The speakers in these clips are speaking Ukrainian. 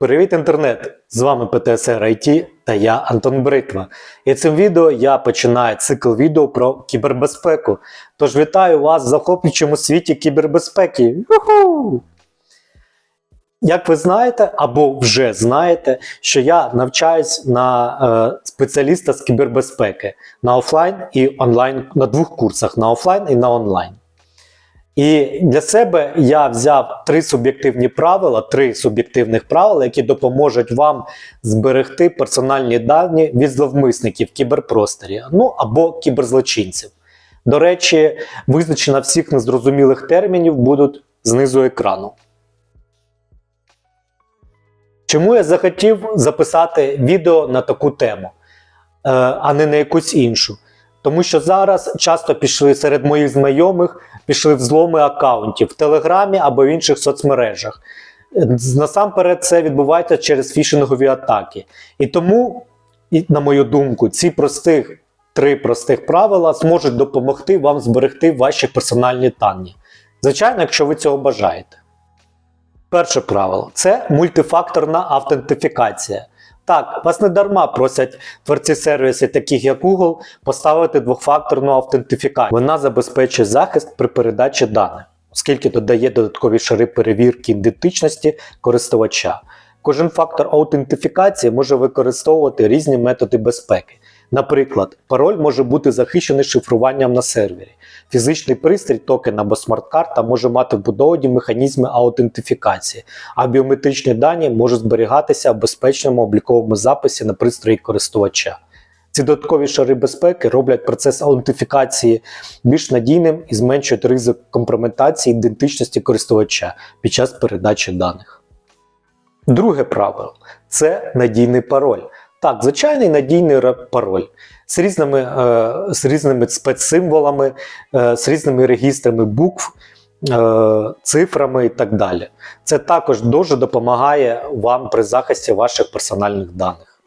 Привіт, інтернет! З вами ПТСР IT та я Антон Бритва. І цим відео я починаю цикл відео про кібербезпеку. Тож вітаю вас в захоплюючому світі кібербезпеки. Юху! Як ви знаєте, або вже знаєте, що я навчаюсь на е, спеціаліста з кібербезпеки на офлайн і онлайн на двох курсах на офлайн і на онлайн. І для себе я взяв три суб'єктивні правила, три суб'єктивних правила, які допоможуть вам зберегти персональні дані від зловмисників в кіберпросторі, ну або кіберзлочинців. До речі, визначення всіх незрозумілих термінів будуть знизу екрану. Чому я захотів записати відео на таку тему, е, а не на якусь іншу? Тому що зараз часто пішли серед моїх знайомих, пішли взломи аккаунтів в Телеграмі або в інших соцмережах. Насамперед, це відбувається через фішингові атаки. І тому, на мою думку, ці простих три простих правила зможуть допомогти вам зберегти ваші персональні дані. Звичайно, якщо ви цього бажаєте. Перше правило це мультифакторна автентифікація. Так, вас не дарма просять творці сервісів, таких як Google, поставити двохфакторну автентифікацію. Вона забезпечує захист при передачі даних, оскільки додає додаткові шари перевірки ідентичності користувача. Кожен фактор аутентифікації може використовувати різні методи безпеки. Наприклад, пароль може бути захищений шифруванням на сервері. Фізичний пристрій, токен або смарт-карта може мати вбудовані механізми аутентифікації, а біометричні дані можуть зберігатися в безпечному обліковому записі на пристрої користувача. Ці додаткові шари безпеки роблять процес аутентифікації більш надійним і зменшують ризик компрометації ідентичності користувача під час передачі даних. Друге правило це надійний пароль. Так, звичайний надійний пароль з різними, е, з різними спецсимволами, е, з різними регістрами букв, е, цифрами і так далі. Це також дуже допомагає вам при захисті ваших персональних даних.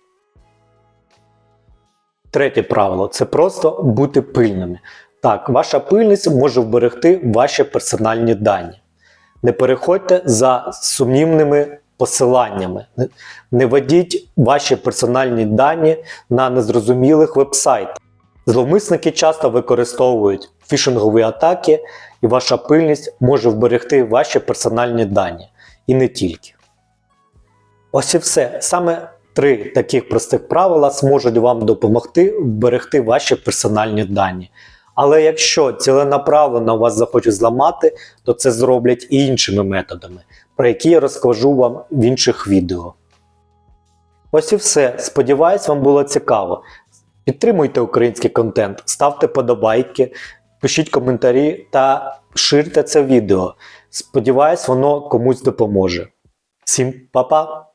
Третє правило це просто бути пильними. Так, ваша пильність може вберегти ваші персональні дані. Не переходьте за сумнівними посиланнями. Не- введіть ваші персональні дані на незрозумілих вебсайтах. Зловмисники часто використовують фішингові атаки, і ваша пильність може вберегти ваші персональні дані. І не тільки. Ось і все. Саме три таких простих правила зможуть вам допомогти вберегти ваші персональні дані. Але якщо ціленаправленно вас захочуть зламати, то це зроблять і іншими методами, про які я розкажу вам в інших відео. Ось і все. Сподіваюсь, вам було цікаво. Підтримуйте український контент, ставте подобайки, пишіть коментарі та ширте це відео. Сподіваюсь, воно комусь допоможе. Всім па-па!